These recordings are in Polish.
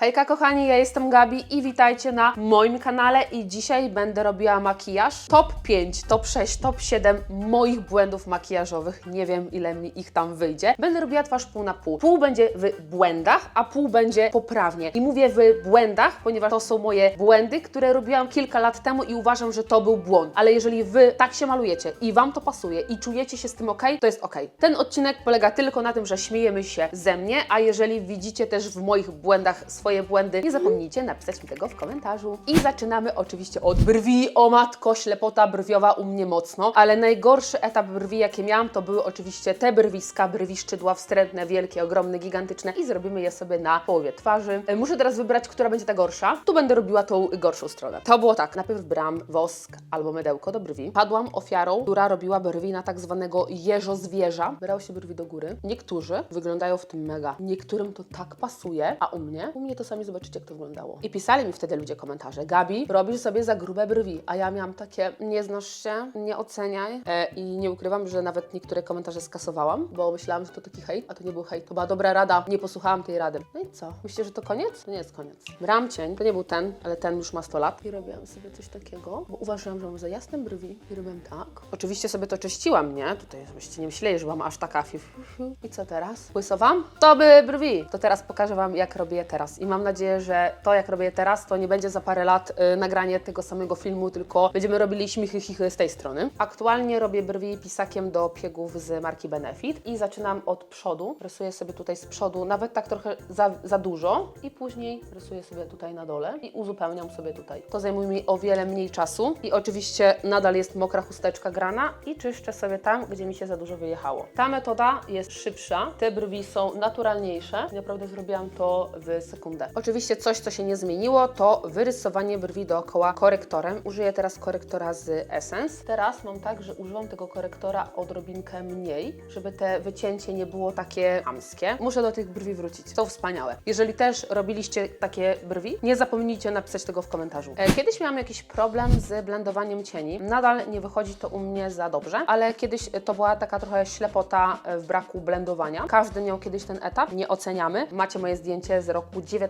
Hejka kochani, ja jestem Gabi i witajcie na moim kanale i dzisiaj będę robiła makijaż. Top 5, top 6, top 7 moich błędów makijażowych. Nie wiem ile mi ich tam wyjdzie. Będę robiła twarz pół na pół. Pół będzie w błędach, a pół będzie poprawnie. I mówię w błędach, ponieważ to są moje błędy, które robiłam kilka lat temu i uważam, że to był błąd. Ale jeżeli wy tak się malujecie i wam to pasuje i czujecie się z tym ok, to jest ok. Ten odcinek polega tylko na tym, że śmiejemy się ze mnie, a jeżeli widzicie też w moich błędach swoje błędy, nie zapomnijcie napisać mi tego w komentarzu. I zaczynamy oczywiście od brwi. O matko, ślepota brwiowa u mnie mocno, ale najgorszy etap brwi, jakie miałam, to były oczywiście te brwiska, brwi szczydła wstrętne, wielkie, ogromne, gigantyczne i zrobimy je sobie na połowie twarzy. E, Muszę teraz wybrać, która będzie ta gorsza. Tu będę robiła tą gorszą stronę. To było tak, najpierw brałam wosk albo mydełko do brwi. Padłam ofiarą, która robiła brwi na tak zwanego jeżo zwierza. Brał się brwi do góry. Niektórzy wyglądają w tym mega. Niektórym to tak pasuje, a u mnie? U mnie to sami zobaczycie, jak to wyglądało. I pisali mi wtedy ludzie komentarze. Gabi, robisz sobie za grube brwi. A ja miałam takie, nie znasz się, nie oceniaj. E, I nie ukrywam, że nawet niektóre komentarze skasowałam, bo myślałam, że to taki hejt, a to nie był hejt. To była dobra rada, nie posłuchałam tej rady. No i co? Myślicie, że to koniec? To nie jest koniec. Brałam cień, to nie był ten, ale ten już ma 100 lat. I robiłam sobie coś takiego, bo uważałam, że mam za jasne brwi. I robiłam tak. Oczywiście sobie to czyściłam, nie? Tutaj żebyście nie myśleli, że mam aż taka fiu. I co teraz? Łysowam? To by brwi. To teraz pokażę Wam, jak robię teraz. I mam nadzieję, że to, jak robię teraz, to nie będzie za parę lat y, nagranie tego samego filmu, tylko będziemy robili śmichy, chichy z tej strony. Aktualnie robię brwi pisakiem do piegów z marki Benefit i zaczynam od przodu. Rysuję sobie tutaj z przodu, nawet tak trochę za, za dużo i później rysuję sobie tutaj na dole i uzupełniam sobie tutaj. To zajmuje mi o wiele mniej czasu i oczywiście nadal jest mokra chusteczka grana i czyszczę sobie tam, gdzie mi się za dużo wyjechało. Ta metoda jest szybsza, te brwi są naturalniejsze. Naprawdę zrobiłam to w sekundę. Oczywiście coś, co się nie zmieniło, to wyrysowanie brwi dookoła korektorem. Użyję teraz korektora z Essence. Teraz mam tak, że używam tego korektora odrobinkę mniej, żeby te wycięcie nie było takie hamskie. Muszę do tych brwi wrócić. Są wspaniałe. Jeżeli też robiliście takie brwi, nie zapomnijcie napisać tego w komentarzu. E, Kiedyś miałam jakiś problem z blendowaniem cieni. Nadal nie wychodzi to u mnie za dobrze, ale kiedyś to była taka trochę ślepota e, w braku blendowania. Każdy miał kiedyś ten etap, nie oceniamy. Macie moje zdjęcie z roku 19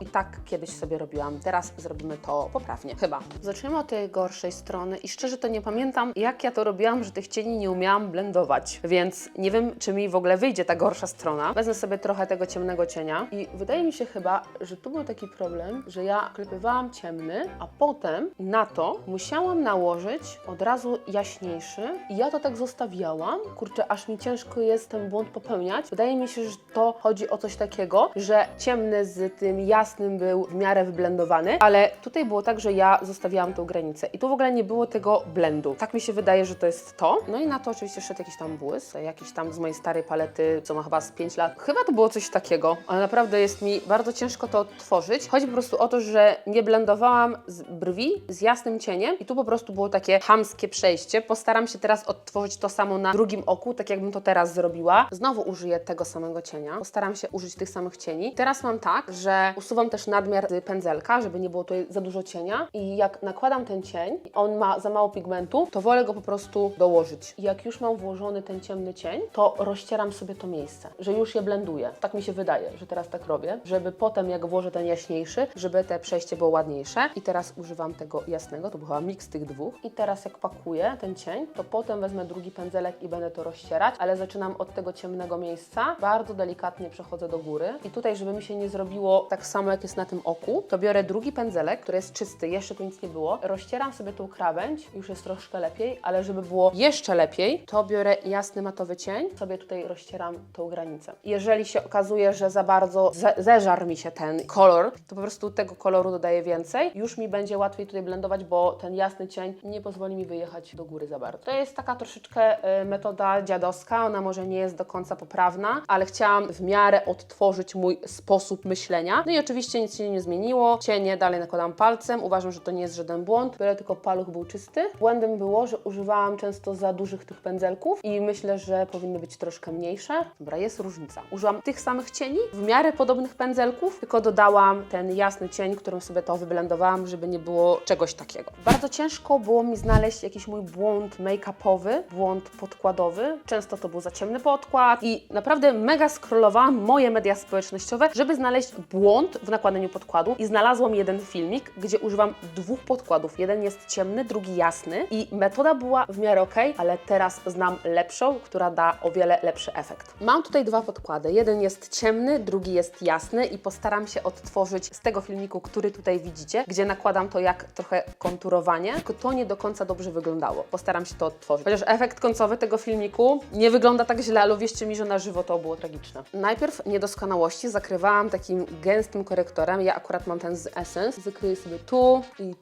i tak kiedyś sobie robiłam. Teraz zrobimy to poprawnie, chyba. Zacznijmy od tej gorszej strony i szczerze to nie pamiętam, jak ja to robiłam, że tych cieni nie umiałam blendować, więc nie wiem, czy mi w ogóle wyjdzie ta gorsza strona. Wezmę sobie trochę tego ciemnego cienia i wydaje mi się chyba, że tu był taki problem, że ja klepywałam ciemny, a potem na to musiałam nałożyć od razu jaśniejszy i ja to tak zostawiałam. Kurczę, aż mi ciężko jest ten błąd popełniać. Wydaje mi się, że to chodzi o coś takiego, że ciemny z tym jasnym był w miarę wyblendowany, ale tutaj było tak, że ja zostawiałam tą granicę i tu w ogóle nie było tego blendu. Tak mi się wydaje, że to jest to. No i na to oczywiście szedł jakiś tam błysk, jakiś tam z mojej starej palety, co ma chyba z 5 lat. Chyba to było coś takiego, ale naprawdę jest mi bardzo ciężko to odtworzyć. Chodzi po prostu o to, że nie blendowałam z brwi z jasnym cieniem i tu po prostu było takie hamskie przejście. Postaram się teraz odtworzyć to samo na drugim oku, tak jakbym to teraz zrobiła. Znowu użyję tego samego cienia. Postaram się użyć tych samych cieni. Teraz mam tak, że usuwam też nadmiar pędzelka, żeby nie było tutaj za dużo cienia i jak nakładam ten cień on ma za mało pigmentu, to wolę go po prostu dołożyć. I jak już mam włożony ten ciemny cień, to rozcieram sobie to miejsce, że już je blenduję. Tak mi się wydaje, że teraz tak robię, żeby potem jak włożę ten jaśniejszy, żeby te przejście było ładniejsze. I teraz używam tego jasnego, to był chyba miks tych dwóch. I teraz jak pakuję ten cień, to potem wezmę drugi pędzelek i będę to rozcierać, ale zaczynam od tego ciemnego miejsca, bardzo delikatnie przechodzę do góry. I tutaj, żeby mi się nie zrobiło tak samo jak jest na tym oku, to biorę drugi pędzelek, który jest czysty, jeszcze tu nic nie było, rozcieram sobie tą krawędź, już jest troszkę lepiej, ale żeby było jeszcze lepiej, to biorę jasny matowy cień, sobie tutaj rozcieram tą granicę. Jeżeli się okazuje, że za bardzo ze zeżar mi się ten kolor, to po prostu tego koloru dodaję więcej, już mi będzie łatwiej tutaj blendować, bo ten jasny cień nie pozwoli mi wyjechać do góry za bardzo. To jest taka troszeczkę y, metoda dziadowska, ona może nie jest do końca poprawna, ale chciałam w miarę odtworzyć mój sposób myślenia. No i oczywiście nic się nie zmieniło, cienie dalej nakładam palcem, uważam, że to nie jest żaden błąd, byle tylko paluch był czysty. Błędem było, że używałam często za dużych tych pędzelków i myślę, że powinny być troszkę mniejsze. Dobra, jest różnica. Użyłam tych samych cieni, w miarę podobnych pędzelków, tylko dodałam ten jasny cień, którym sobie to wyblendowałam, żeby nie było czegoś takiego. Bardzo ciężko było mi znaleźć jakiś mój błąd make-upowy, błąd podkładowy. Często to był za ciemny podkład i naprawdę mega scrollowałam moje media społecznościowe, żeby znaleźć błąd w nakładaniu podkładu i znalazłam jeden filmik, gdzie używam dwóch podkładów. Jeden jest ciemny, drugi jasny i metoda była w miarę ok, ale teraz znam lepszą, która da o wiele lepszy efekt. Mam tutaj dwa podkłady. Jeden jest ciemny, drugi jest jasny i postaram się odtworzyć z tego filmiku, który tutaj widzicie, gdzie nakładam to jak trochę konturowanie, tylko to nie do końca dobrze wyglądało. Postaram się to odtworzyć. Chociaż efekt końcowy tego filmiku nie wygląda tak źle, ale wierzcie mi, że na żywo to było tragiczne. Najpierw niedoskonałości zakrywałam takim gęstym korektorem. Ja akurat mam ten z Essence. Zakryję sobie tu i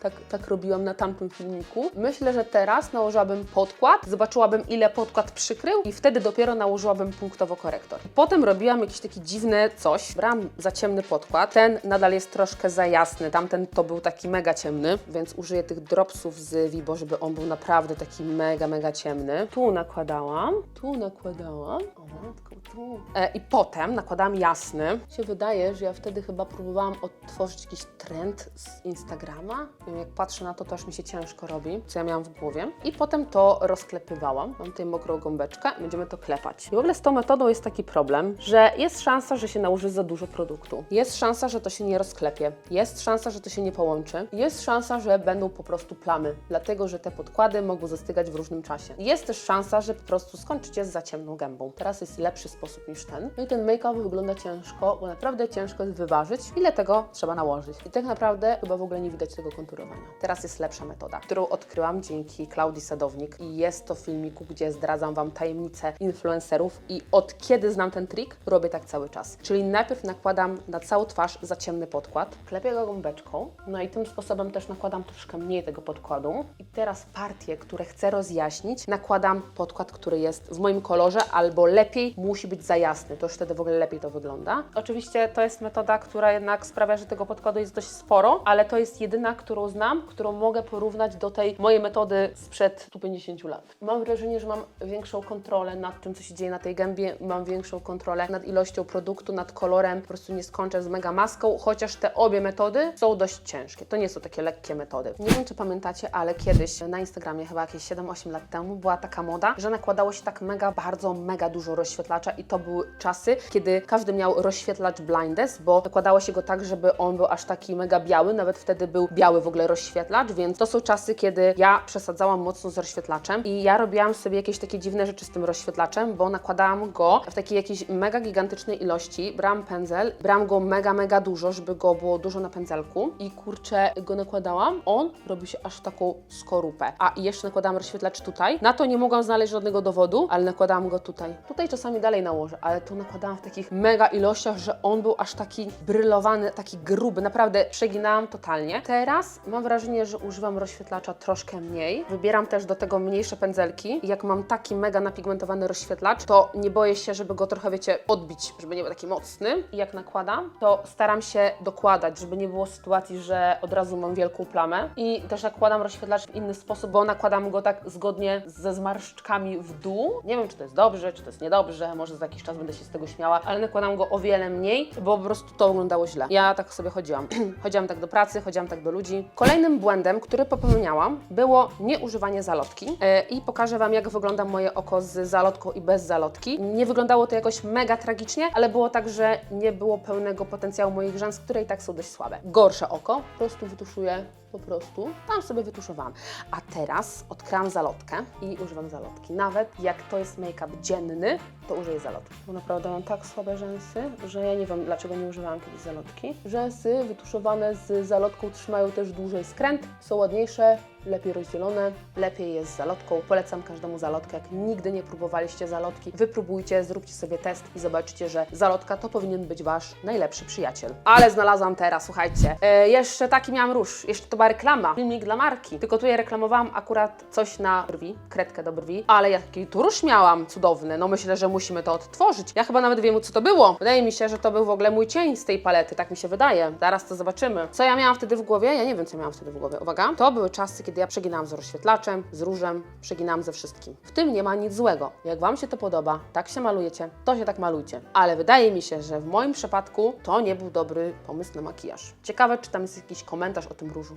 Tak, tak robiłam na tamtym filmiku. Myślę, że teraz nałożyłabym podkład, zobaczyłabym ile podkład przykrył i wtedy dopiero nałożyłabym punktowo korektor. Potem robiłam jakieś takie dziwne coś. Brałam za ciemny podkład. Ten nadal jest troszkę za jasny. Tamten to był taki mega ciemny, więc użyję tych dropsów z Vibo, żeby on był naprawdę taki mega, mega ciemny. Tu nakładałam, tu nakładałam. O tu. E, I potem nakładałam jasny. Się wydaje, że ja wtedy chyba próbowałam odtworzyć jakiś trend z Instagrama. Wiem, jak patrzę na to, to aż mi się ciężko robi, co ja miałam w głowie. I potem to rozklepywałam. Mam tutaj mokrą gąbeczkę będziemy to klepać. I w ogóle z tą metodą jest taki problem, że jest szansa, że się nałoży za dużo produktu. Jest szansa, że to się nie rozklepie. Jest szansa, że to się nie połączy. Jest szansa, że będą po prostu plamy, dlatego że te podkłady mogą zastygać w różnym czasie. Jest też szansa, że po prostu skończycie z za ciemną gębą. Teraz jest lepszy sposób niż ten. No i ten make-up wygląda ciężko, bo naprawdę ciężko jest wyważyć, ile tego trzeba nałożyć. I tak naprawdę chyba w ogóle nie widać tego konturowania. Teraz jest lepsza metoda, którą odkryłam dzięki Klaudii Sadownik i jest to w filmiku, gdzie zdradzam Wam tajemnicę influencerów i od kiedy znam ten trik, robię tak cały czas. Czyli najpierw nakładam na całą twarz za ciemny podkład, klepię go gąbeczką, no i tym sposobem też nakładam troszkę mniej tego podkładu. I teraz partie, które chcę rozjaśnić, nakładam podkład, który jest w moim kolorze, albo lepiej musi być za jasny, to już wtedy w ogóle lepiej to wygląda. Oczywiście to jest metoda, która jednak sprawia, że tego podkładu jest dość sporo, ale to jest jedyna, którą znam, którą mogę porównać do tej mojej metody sprzed 150 lat. Mam wrażenie, że mam większą kontrolę nad tym, co się dzieje na tej gębie, mam większą kontrolę nad ilością produktu, nad kolorem, po prostu nie skończę z mega maską, chociaż te obie metody są dość ciężkie. To nie są takie lekkie metody. Nie wiem, czy pamiętacie, ale kiedyś na Instagramie, chyba jakieś 7-8 lat temu, była taka moda, że nakładało się tak mega, bardzo, mega dużo rozświetlacza i to były czasy, kiedy każdy miał rozświetlacz blindes, bo nakładało się go tak, żeby on był aż taki mega biały, nawet wtedy był biały w ogóle rozświetlacz, więc to są czasy, kiedy ja przesadzałam mocno z rozświetlaczem i ja robiłam sobie jakieś takie dziwne rzeczy z tym rozświetlaczem, bo nakładałam go w takiej jakiejś mega gigantycznej ilości, brałam pędzel, brałam go mega, mega dużo, żeby go było dużo na pędzelku i kurczę, go nakładałam, on robi się aż taką skorupę. A jeszcze nakładałam rozświetlacz tutaj. Na to nie mogłam znaleźć żadnego dowodu, ale nakładałam go tutaj. Tutaj czasami dalej nałożę, ale tu nakładałam w takich mega ilościach, że on był aż taki brylowany, taki gruby, naprawdę przeginałam totalnie. Teraz mam wrażenie, że używam rozświetlacza troszkę mniej. Wybieram też do tego mniejsze pędzelki jak mam taki mega napigmentowany rozświetlacz, to nie boję się, żeby go trochę, wiecie, odbić, żeby nie był taki mocny. I jak nakładam, to staram się dokładać, żeby nie było sytuacji, że od razu mam wielką plamę. I też nakładam rozświetlacz w inny sposób, bo nakładam go tak zgodnie ze zmarszczkami w dół. Nie wiem, czy to jest dobrze, czy to jest niedobrze, może za jakiś czas będę się z tego śmiała, ale nakładam go o wiele mniej, bo po prostu to wyglądało źle. Ja tak sobie chodziłam. chodziłam tak do pracy, chodziłam tak do ludzi. Kolejnym błędem, który popełniałam, było nieużywanie zalotki. Yy, I pokażę Wam, jak wygląda moje oko z zalotką i bez zalotki. Nie wyglądało to jakoś mega tragicznie, ale było tak, że nie było pełnego potencjału moich rzęs, które i tak są dość słabe. Gorsze oko, po prostu wytuszuję po prostu. Tam sobie wytuszowałam. A teraz odkryłam zalotkę i używam zalotki. Nawet jak to jest make-up dzienny, to użyję zalotki. Bo naprawdę mam tak słabe rzęsy, że ja nie wiem, dlaczego nie używałam kiedyś zalotki. Rzęsy wytuszowane z zalotką trzymają też dłużej skręt, są ładniejsze, lepiej rozdzielone, lepiej jest z zalotką. Polecam każdemu zalotkę. Jak nigdy nie próbowaliście zalotki, wypróbujcie, zróbcie sobie test i zobaczycie, że zalotka to powinien być Wasz najlepszy przyjaciel. Ale znalazłam teraz, słuchajcie, e, jeszcze taki miałam róż, jeszcze to była reklama, filmik dla marki. Tylko tu ja reklamowałam akurat coś na brwi, kredkę do brwi, ale jaki tu róż miałam cudowny, no myślę, że musimy to odtworzyć. Ja chyba nawet wiem, co to było. Wydaje mi się, że to był w ogóle mój cień z tej palety, tak mi się wydaje. Zaraz to zobaczymy. Co ja miałam wtedy w głowie? Ja nie wiem, co miałam wtedy w głowie. Uwaga, to były czasy, kiedy ja przeginałam z rozświetlaczem, z różem, przeginałam ze wszystkim. W tym nie ma nic złego. Jak Wam się to podoba, tak się malujecie, to się tak malujcie. Ale wydaje mi się, że w moim przypadku to nie był dobry pomysł na makijaż. Ciekawe, czy tam jest jakiś komentarz o tym różu.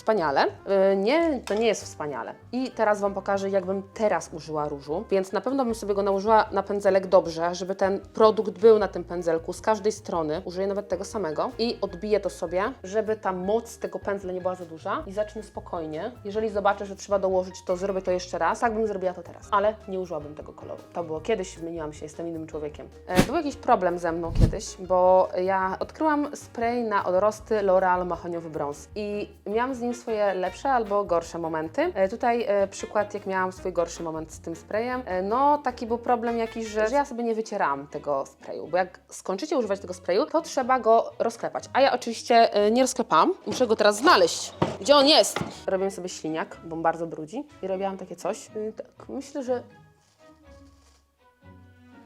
Wspaniale. Yy, nie, to nie jest wspaniale. I teraz Wam pokażę, jakbym teraz użyła różu. Więc na pewno bym sobie go nałożyła na pędzelek dobrze, żeby ten produkt był na tym pędzelku z każdej strony. Użyję nawet tego samego i odbiję to sobie, żeby ta moc tego pędzla nie była za duża i zacznę spokojnie. Jeżeli zobaczę, że trzeba dołożyć, to zrobię to jeszcze raz. Tak bym zrobiła to teraz, ale nie użyłabym tego koloru. To było kiedyś, zmieniłam się, jestem innym człowiekiem. E, był jakiś problem ze mną kiedyś, bo ja odkryłam spray na odrosty L'Oreal Mahoniowy Brąz i miałam z nim swoje lepsze albo gorsze momenty. E, tutaj e, przykład, jak miałam swój gorszy moment z tym sprayem. E, no, taki był problem jakiś, że, że ja sobie nie wycierałam tego sprayu, bo jak skończycie używać tego sprayu, to trzeba go rozklepać. A ja oczywiście nie rozklepam, muszę go teraz znaleźć. Gdzie on jest? Robię sobie śliniak, bo on bardzo brudzi i robiłam takie coś. Tak, myślę, że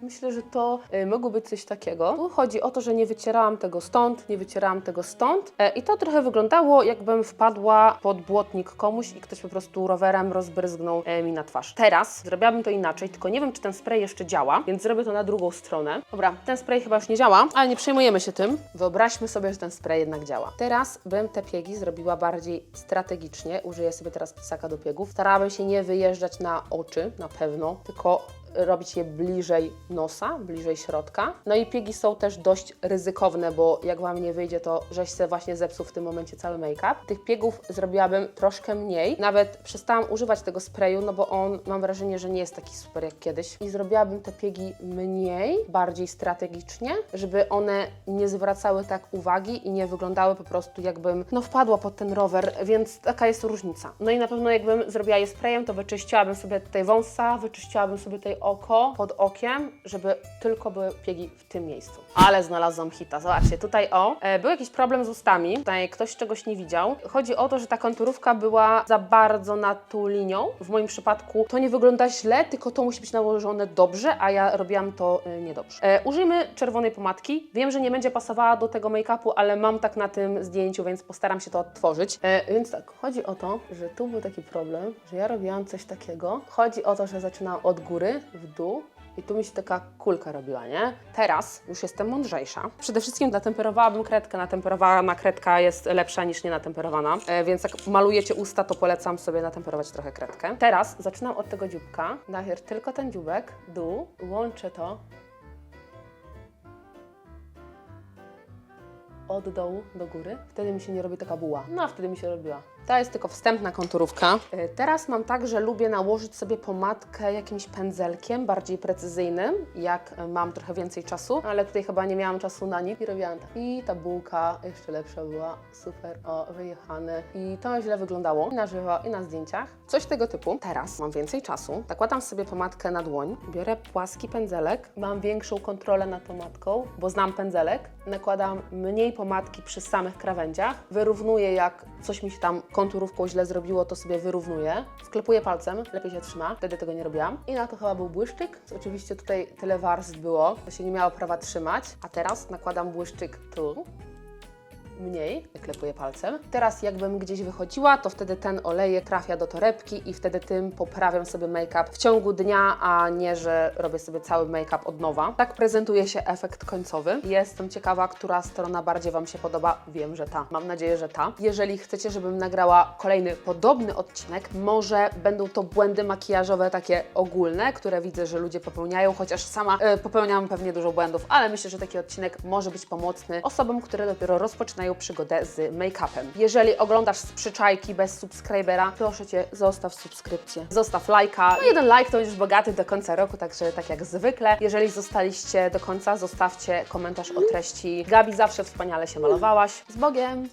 Myślę, że to y, mogło być coś takiego. Tu chodzi o to, że nie wycierałam tego stąd, nie wycierałam tego stąd e, i to trochę wyglądało, jakbym wpadła pod błotnik komuś i ktoś po prostu rowerem rozbryzgnął e, mi na twarz. Teraz zrobiłabym to inaczej, tylko nie wiem, czy ten spray jeszcze działa, więc zrobię to na drugą stronę. Dobra, ten spray chyba już nie działa, ale nie przejmujemy się tym. Wyobraźmy sobie, że ten spray jednak działa. Teraz bym te piegi zrobiła bardziej strategicznie. Użyję sobie teraz pisaka do piegów. Starałabym się nie wyjeżdżać na oczy, na pewno, tylko robić je bliżej nosa, bliżej środka. No i piegi są też dość ryzykowne, bo jak Wam nie wyjdzie, to żeś se właśnie zepsuł w tym momencie cały make-up. Tych piegów zrobiłabym troszkę mniej. Nawet przestałam używać tego sprayu, no bo on, mam wrażenie, że nie jest taki super jak kiedyś. I zrobiłabym te piegi mniej, bardziej strategicznie, żeby one nie zwracały tak uwagi i nie wyglądały po prostu jakbym, no wpadła pod ten rower, więc taka jest różnica. No i na pewno jakbym zrobiła je sprayem, to wyczyściłabym sobie tutaj wąsa, wyczyściłabym sobie tutaj oko pod okiem, żeby tylko były piegi w tym miejscu. Ale znalazłam hita. Zobaczcie, tutaj o, e, był jakiś problem z ustami. Tutaj ktoś czegoś nie widział. Chodzi o to, że ta konturówka była za bardzo nad tą linią. W moim przypadku to nie wygląda źle, tylko to musi być nałożone dobrze, a ja robiłam to e, niedobrze. E, użyjmy czerwonej pomadki. Wiem, że nie będzie pasowała do tego make-upu, ale mam tak na tym zdjęciu, więc postaram się to odtworzyć. E, więc tak, chodzi o to, że tu był taki problem, że ja robiłam coś takiego. Chodzi o to, że zaczynałam od góry w dół i tu mi się taka kulka robiła, nie? Teraz już jestem mądrzejsza. Przede wszystkim natemperowałabym kredkę. Natemperowana kredka jest lepsza niż nienatemperowana, e, więc jak malujecie usta, to polecam sobie natemperować trochę kredkę. Teraz zaczynam od tego dzióbka. Najpierw tylko ten dzióbek, dół, łączę to od dołu do góry. Wtedy mi się nie robi taka buła. No, a wtedy mi się robiła. To jest tylko wstępna konturówka. E, Teraz mam tak, że lubię nałożyć sobie pomadkę jakimś pędzelkiem, bardziej precyzyjnym, jak e, mam trochę więcej czasu, ale tutaj chyba nie miałam czasu na nic i robiłam tak. I ta bułka jeszcze lepsza była, super, o, wyjechane. I to źle wyglądało i na żywo, i na zdjęciach. Coś tego typu. Teraz mam więcej czasu, nakładam sobie pomadkę na dłoń, biorę płaski pędzelek, mam większą kontrolę nad pomadką, bo znam pędzelek, nakładam mniej pomadki przy samych krawędziach, wyrównuję jak coś mi się tam konturówką źle zrobiło, to sobie wyrównuję, sklepuję palcem, lepiej się trzyma, wtedy tego nie robiłam. I na to chyba był błyszczyk, oczywiście tutaj tyle warstw było, to się nie miało prawa trzymać, a teraz nakładam błyszczyk tu, mniej, klepuję palcem. Teraz jakbym gdzieś wychodziła, to wtedy ten olejek trafia do torebki i wtedy tym poprawiam sobie make-up w ciągu dnia, a nie, że robię sobie cały make-up od nowa. Tak prezentuje się efekt końcowy. Jestem ciekawa, która strona bardziej Wam się podoba. Wiem, że ta. Mam nadzieję, że ta. Jeżeli chcecie, żebym nagrała kolejny podobny odcinek, może będą to błędy makijażowe takie ogólne, które widzę, że ludzie popełniają, chociaż sama e, popełniam pewnie dużo błędów, ale myślę, że taki odcinek może być pomocny osobom, które dopiero rozpoczynają przygodę z make-upem. Jeżeli oglądasz z przyczajki bez subskrybera, proszę Cię, zostaw subskrypcję, zostaw lajka. No jeden like to będziesz bogaty do końca roku, także tak jak zwykle. Jeżeli zostaliście do końca, zostawcie komentarz o treści Gabi, zawsze wspaniale się malowałaś. Z Bogiem!